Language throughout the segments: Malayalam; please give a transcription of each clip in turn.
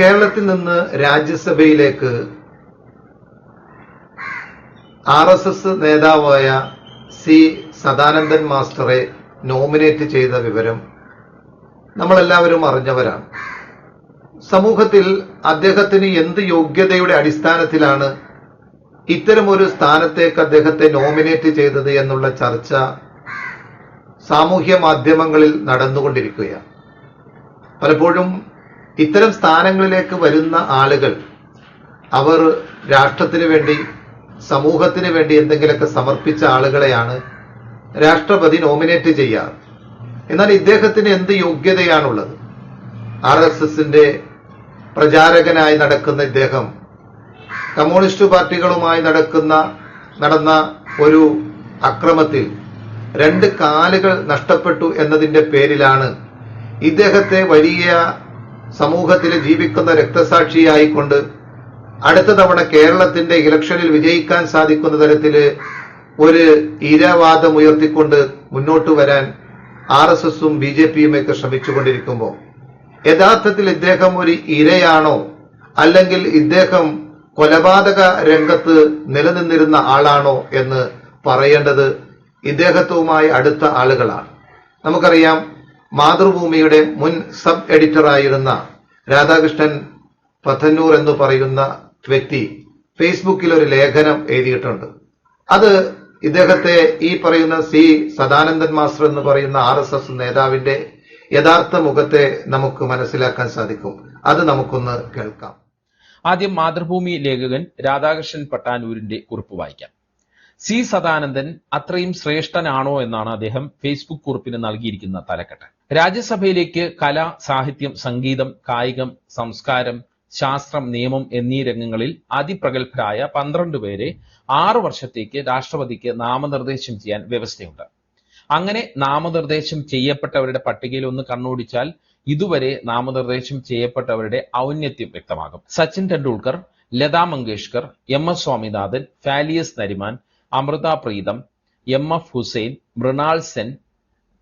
കേരളത്തിൽ നിന്ന് രാജ്യസഭയിലേക്ക് ആർ എസ് എസ് നേതാവായ സി സദാനന്ദൻ മാസ്റ്ററെ നോമിനേറ്റ് ചെയ്ത വിവരം നമ്മളെല്ലാവരും അറിഞ്ഞവരാണ്. സമൂഹത്തിൽ അദ്ദേഹത്തിന് എന്ത് യോഗ്യതയുടെ അടിസ്ഥാനത്തിലാണ് ഇത്തരമൊരു സ്ഥാനത്തേക്ക് അദ്ദേഹത്തെ നോമിനേറ്റ് ചെയ്തത് എന്നുള്ള ചർച്ച സാമൂഹ്യ മാധ്യമങ്ങളിൽ നടന്നുകൊണ്ടിരിക്കുകയാണ്. പലപ്പോഴും ഇത്തരം സ്ഥാനങ്ങളിലേക്ക് വരുന്ന ആളുകൾ അവർ രാഷ്ട്രത്തിന് വേണ്ടി സമൂഹത്തിന് വേണ്ടി എന്തെങ്കിലുമൊക്കെ സമർപ്പിച്ച ആളുകളെയാണ് രാഷ്ട്രപതി നോമിനേറ്റ് ചെയ്യാറ് എന്നാൽ ഇദ്ദേഹത്തിന് എന്ത് യോഗ്യതയാണുള്ളത്? ആർ എസ് എസിന്റെ പ്രചാരകനായി നടക്കുന്ന ഇദ്ദേഹം കമ്മ്യൂണിസ്റ്റ് പാർട്ടികളുമായി നടക്കുന്ന നടന്ന ഒരു അക്രമത്തിൽ രണ്ട് കാലുകൾ നഷ്ടപ്പെട്ടു എന്നതിന്റെ പേരിലാണ് ഇദ്ദേഹത്തെ വലിയ സമൂഹത്തിൽ ജീവിക്കുന്ന രക്തസാക്ഷിയായിക്കൊണ്ട് അടുത്ത തവണ കേരളത്തിന്റെ ഇലക്ഷനിൽ വിജയിക്കാൻ സാധിക്കുന്ന തരത്തിൽ ഒരു ഇരവാദം ഉയർത്തിക്കൊണ്ട് മുന്നോട്ട് വരാൻ ആർ എസ് എസും ബി ജെ പിയും ഒക്കെ ശ്രമിച്ചുകൊണ്ടിരിക്കുമ്പോൾ യഥാർത്ഥത്തിൽ ഇദ്ദേഹം ഒരു ഇരയാണോ? അല്ലെങ്കിൽ ഇദ്ദേഹം കൊലപാതക രംഗത്ത് നിലനിന്നിരുന്ന ആളാണോ എന്ന് പറയേണ്ടത് ഇദ്ദേഹത്തവുമായി അടുത്ത ആളുകളാണ്. നമുക്കറിയാം മാതൃഭൂമിയുടെ മുൻ സബ് എഡിറ്ററായിരുന്ന രാധാകൃഷ്ണൻ പഥന്നൂർ എന്ന് പറയുന്ന വ്യക്തി ഫേസ്ബുക്കിൽ ഒരു ലേഖനം എഴുതിയിട്ടുണ്ട്. അത് ഇദ്ദേഹത്തെ ഈ പറയുന്ന സി സദാനന്ദൻ മാസ്റ്റർ എന്ന് പറയുന്ന ആർ എസ് എസ് നേതാവിന്റെ യഥാർത്ഥ മുഖത്തെ നമുക്ക് മനസ്സിലാക്കാൻ സാധിക്കും. അത് നമുക്കൊന്ന് കേൾക്കാം. ആദ്യം മാതൃഭൂമി ലേഖകൻ രാധാകൃഷ്ണൻ പട്ടാനൂരിന്റെ കുറിപ്പ് വായിക്കാം. സി സദാനന്ദൻ അത്രയും ശ്രേഷ്ഠനാണോ എന്നാണ് അദ്ദേഹം ഫേസ്ബുക്ക് കുറിപ്പിന് നൽകിയിരിക്കുന്ന തലക്കെട്ട്. രാജ്യസഭയിലേക്ക് കല സാഹിത്യം സംഗീതം കായികം സംസ്കാരം ശാസ്ത്രം നിയമം എന്നീ രംഗങ്ങളിൽ അതിപ്രഗത്ഭരായ പന്ത്രണ്ട് പേരെ ആറു വർഷത്തേക്ക് രാഷ്ട്രപതിക്ക് നാമനിർദ്ദേശം ചെയ്യാൻ വ്യവസ്ഥയുണ്ട്. അങ്ങനെ നാമനിർദ്ദേശം ചെയ്യപ്പെട്ടവരുടെ പട്ടികയിൽ ഒന്ന് കണ്ണോടിച്ചാൽ ഇതുവരെ നാമനിർദ്ദേശം ചെയ്യപ്പെട്ടവരുടെ ഔന്നത്യം വ്യക്തമാകും. Sachin Tendulkar Lata Mangeshkar M S Swaminathan Fali S Nariman Amrita Pritam M F Husain Mrinal Sen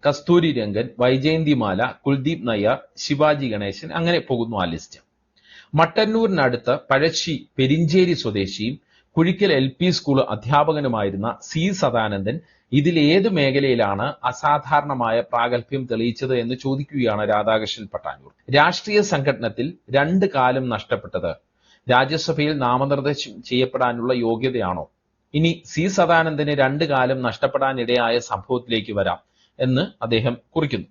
Kasturi Rangan Vyjayanthimala Kuldip Nayar Sivaji Ganesan അങ്ങനെ പോകുന്നു ആ ലിസ്റ്റ്. മട്ടന്നൂരിനടുത്ത് പഴശ്ശി പെരിഞ്ചേരി സ്വദേശിയും കുഴിക്കൽ എൽ പി സ്കൂൾ അധ്യാപകനുമായിരുന്ന സി സദാനന്ദൻ ഇതിൽ ഏത് മേഖലയിലാണ് അസാധാരണമായ പ്രാഗൽഭ്യം തെളിയിച്ചത് എന്ന് ചോദിക്കുകയാണ് രാധാകൃഷ്ണൻ പട്ടാനൂർ. രാഷ്ട്രീയ സംഘടനത്തിൽ രണ്ട് കാലം നഷ്ടപ്പെട്ടത് രാജ്യസഭയിൽ നാമനിർദ്ദേശം ചെയ്യപ്പെടാനുള്ള യോഗ്യതയാണോ? ഇനി സി സദാനന്ദന് രണ്ട് കാലം നഷ്ടപ്പെടാനിടയായ സംഭവത്തിലേക്ക് വരാം എന്ന് അദ്ദേഹം കുറിക്കുന്നു.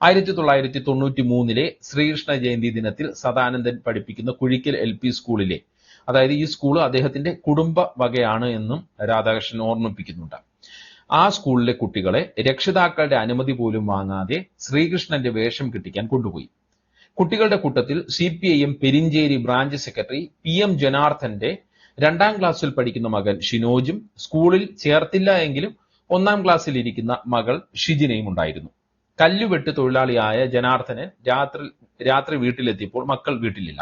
ആയിരത്തി തൊള്ളായിരത്തി തൊണ്ണൂറ്റി മൂന്നിലെ ശ്രീകൃഷ്ണ ജയന്തി ദിനത്തിൽ സദാനന്ദൻ പഠിപ്പിക്കുന്ന കുഴിക്കൽ എൽ പി സ്കൂളിലെ അതായത് ഈ സ്കൂൾ അദ്ദേഹത്തിന്റെ കുടുംബ വകയാണ് എന്നും രാധാകൃഷ്ണൻ ഓർമ്മിപ്പിക്കുന്നുണ്ട്. ആ സ്കൂളിലെ കുട്ടികളെ രക്ഷിതാക്കളുടെ അനുമതി പോലും വാങ്ങാതെ ശ്രീകൃഷ്ണന്റെ വേഷം കിട്ടിക്കാൻ കൊണ്ടുപോയി. കുട്ടികളുടെ കൂട്ടത്തിൽ C P I M Perincheri branch secretary P M ജനാർദ്ദന്റെ രണ്ടാം ക്ലാസ്സിൽ പഠിക്കുന്ന മകൻ ഷിനോജും സ്കൂളിൽ ചേർത്തില്ല എങ്കിലും ഒന്നാം ക്ലാസ്സിൽ ഇരിക്കുന്ന മകൾ ഷിജിനയും ഉണ്ടായിരുന്നു. കല്ലുവെട്ട് തൊഴിലാളിയായ ജനാർദ്ദനൻ രാത്രി രാത്രി വീട്ടിലെത്തിയപ്പോൾ മക്കൾ വീട്ടിലില്ല.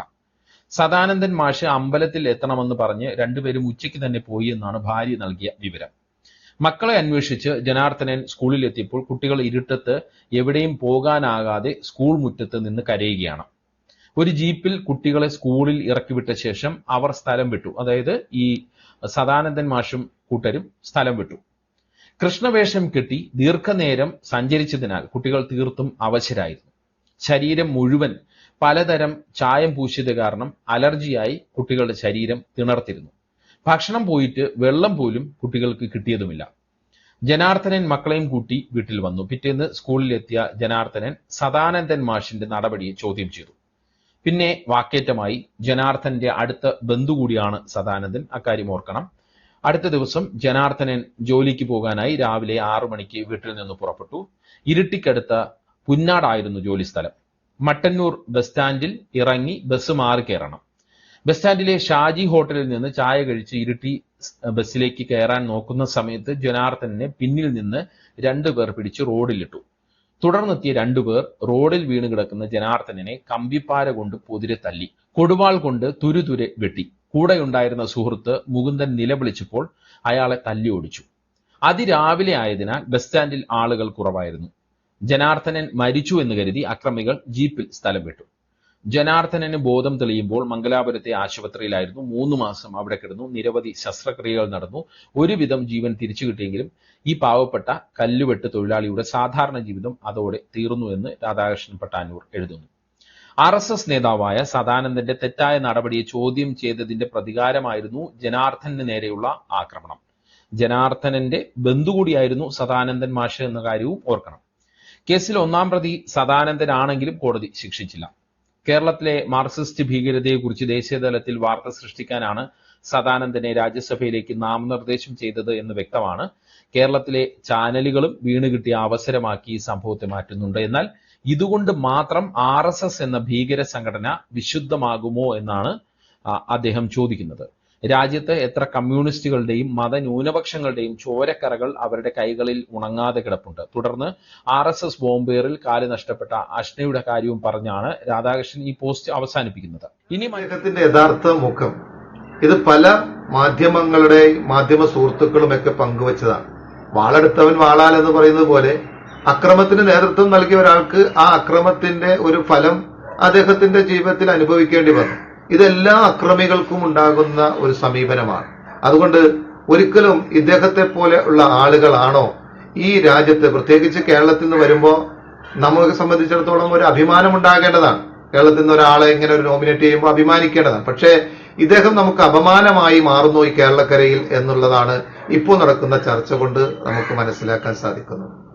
സദാനന്ദൻ മാഷ് അമ്പലത്തിൽ എത്തണമെന്ന് പറഞ്ഞ് രണ്ടുപേരും ഉച്ചയ്ക്ക് തന്നെ പോയി എന്നാണ് ഭാര്യ നൽകിയ വിവരം. മക്കളെ അന്വേഷിച്ച് ജനാർദ്ദനൻ സ്കൂളിലെത്തിയപ്പോൾ കുട്ടികൾ ഇരുട്ടത്ത് എവിടെയും പോകാനാകാതെ സ്കൂൾ മുറ്റത്ത് നിന്ന് കരയുകയാണ്. ഒരു ജീപ്പിൽ കുട്ടികളെ സ്കൂളിൽ ഇറക്കിവിട്ട ശേഷം അവർ സ്ഥലം വിട്ടു. അതായത് ഈ സദാനന്ദൻ മാഷും കൂട്ടരും സ്ഥലം വിട്ടു. കൃഷ്ണവേഷം കെട്ടി ദീർഘനേരം സഞ്ചരിച്ചതിനാൽ കുട്ടികൾ തീർത്തും അവശരായിരുന്നു. ശരീരം മുഴുവൻ പലതരം ചായം പൂശിയത് കാരണം അലർജിയായി കുട്ടികളുടെ ശരീരം തിണർത്തിരുന്നു. ഭക്ഷണം പോയിട്ട് വെള്ളം പോലും കുട്ടികൾക്ക് കിട്ടിയതുമില്ല. ജനാർദ്ദനൻ മക്കളെയും കൂട്ടി വീട്ടിൽ വന്നു. പിറ്റേന്ന് സ്കൂളിലെത്തിയ ജനാർദ്ദനൻ സദാനന്ദൻ മാഷിന്റെ നടപടിയെ ചോദ്യം ചെയ്തു. പിന്നെ വാക്കേറ്റമായി ജനാർദ്ദന്റെ അടുത്ത ബന്ധു കൂടിയാണ് സദാനന്ദൻ. അക്കാര്യം ഓർക്കണം. അടുത്ത ദിവസം ജനാർദ്ദനൻ ജോലിക്ക് പോകാനായി രാവിലെ ആറു മണിക്ക് വീട്ടിൽ നിന്ന് പുറപ്പെട്ടു. ഇരുട്ടിക്കടുത്ത പുന്നാടായിരുന്നു ജോലി സ്ഥലം മട്ടന്നൂർ ബസ് സ്റ്റാൻഡിൽ ഇറങ്ങി ബസ് മാറി കയറണം. ബസ് സ്റ്റാൻഡിലെ ഷാജി ഹോട്ടലിൽ നിന്ന് ചായ കഴിച്ച് ഇരുട്ടി ബസ്സിലേക്ക് കയറാൻ നോക്കുന്ന സമയത്ത് ജനാർദ്ദനെ പിന്നിൽ നിന്ന് രണ്ടുപേർ പിടിച്ച് റോഡിലിട്ടു. തുടർന്നെത്തിയ രണ്ടുപേർ റോഡിൽ വീണ് കിടക്കുന്ന ജനാർദ്ദനെ കമ്പിപ്പാര കൊണ്ട് പൊതിരെ തല്ലി കൊടുവാൾ കൊണ്ട് തുരുതുരെ വെട്ടി. കൂടെയുണ്ടായിരുന്ന സുഹൃത്ത് മുകുന്ദൻ നിലവിളിച്ചപ്പോൾ അയാളെ തല്ലി ഓടിച്ചു. അതിരാവിലെ ആയതിനാൽ ബസ് സ്റ്റാൻഡിൽ ആളുകൾ കുറവായിരുന്നു. ജനാർദ്ദനൻ മരിച്ചു എന്ന് കരുതി അക്രമികൾ ജീപ്പിൽ സ്ഥലം വിട്ടു. ജനാർദ്ദനന് ബോധം തെളിയുമ്പോൾ മംഗലാപുരത്തെ ആശുപത്രിയിലായിരുന്നു. മൂന്ന് മാസം അവിടെ കിടന്നു. നിരവധി ശസ്ത്രക്രിയകൾ നടന്നു. ഒരുവിധം ജീവൻ തിരിച്ചു കിട്ടിയെങ്കിലും ഈ പാവപ്പെട്ട കല്ലുവെട്ട് തൊഴിലാളിയുടെ സാധാരണ ജീവിതം അതോടെ തീർന്നു എന്ന് രാധാകൃഷ്ണൻ പട്ടാനൂർ എഴുതുന്നു. ആർ എസ് എസ് നേതാവായ സദാനന്ദന്റെ തെറ്റായ നടപടിയെ ചോദ്യം ചെയ്തതിന്റെ പ്രതികാരമായിരുന്നു ജനാർദ്ദന് നേരെയുള്ള ആക്രമണം. ജനാർദ്ദനന്റെ ബന്ധു കൂടിയായിരുന്നു സദാനന്ദൻ മാഷ് എന്ന കാര്യവും ഓർക്കണം. കേസിൽ ഒന്നാം പ്രതി സദാനന്ദനാണെങ്കിലും കോടതി ശിക്ഷിച്ചില്ല. കേരളത്തിലെ മാർക്സിസ്റ്റ് ഭീകരതയെക്കുറിച്ച് ദേശീയതലത്തിൽ വാർത്ത സൃഷ്ടിക്കാനാണ് സദാനന്ദനെ രാജ്യസഭയിലേക്ക് നാമനിർദ്ദേശം ചെയ്തത് എന്ന് വ്യക്തമാണ്. കേരളത്തിലെ ചാനലുകളും വീണ് കിട്ടിയ അവസരമാക്കി ഈ സംഭവത്തെ മാറ്റുന്നുണ്ട്. എന്നാൽ ഇതുകൊണ്ട് മാത്രം ആർ എന്ന ഭീകര സംഘടന വിശുദ്ധമാകുമോ എന്നാണ് അദ്ദേഹം ചോദിക്കുന്നത്. രാജ്യത്ത് എത്ര കമ്മ്യൂണിസ്റ്റുകളുടെയും മതന്യൂനപക്ഷങ്ങളുടെയും ചോരക്കറകൾ അവരുടെ കൈകളിൽ ഉണങ്ങാതെ കിടപ്പുണ്ട്. തുടർന്ന് ആർ എസ് എസ് ബോംബേറിൽ കാൽ നഷ്ടപ്പെട്ട അഷ്നയുടെ കാര്യവും പറഞ്ഞാണ് രാധാകൃഷ്ണൻ ഈ പോസ്റ്റ് അവസാനിപ്പിക്കുന്നത്. ഇനി മയക്കത്തിന്റെ യഥാർത്ഥ മുഖം. ഇത് പല മാധ്യമങ്ങളുടെ മാധ്യമ സുഹൃത്തുക്കളും ഒക്കെ പങ്കുവച്ചതാണ്. വാളെടുത്തവൻ വാളാൽ എന്ന് പറയുന്നത് പോലെ അക്രമത്തിന് നേതൃത്വം നൽകിയ ഒരാൾക്ക് ആ അക്രമത്തിന്റെ ഒരു ഫലം അദ്ദേഹത്തിന്റെ ജീവിതത്തിൽ അനുഭവിക്കേണ്ടി വന്നു. ഇതെല്ലാ അക്രമികൾക്കും ഉണ്ടാകുന്ന ഒരു സമീപനമാണ്. അതുകൊണ്ട് ഒരിക്കലും ഇദ്ദേഹത്തെ പോലെ ഉള്ള ആളുകളാണോ ഈ രാജ്യത്ത്? പ്രത്യേകിച്ച് കേരളത്തിൽ നിന്ന് വരുമ്പോ നമ്മളെ സംബന്ധിച്ചിടത്തോളം ഒരു അഭിമാനം ഉണ്ടാകേണ്ടതാണ്. കേരളത്തിൽ നിന്ന് ഒരാളെ ഇങ്ങനെ ഒരു നോമിനേറ്റ് ചെയ്യുമ്പോൾ അഭിമാനിക്കേണ്ടതാണ്. പക്ഷേ ഇദ്ദേഹം നമുക്ക് അപമാനമായി മാറുന്നു ഈ കേരളക്കരയിൽ എന്നുള്ളതാണ് ഇപ്പോൾ നടക്കുന്ന ചർച്ച കൊണ്ട് നമുക്ക് മനസ്സിലാക്കാൻ സാധിക്കുന്നത്.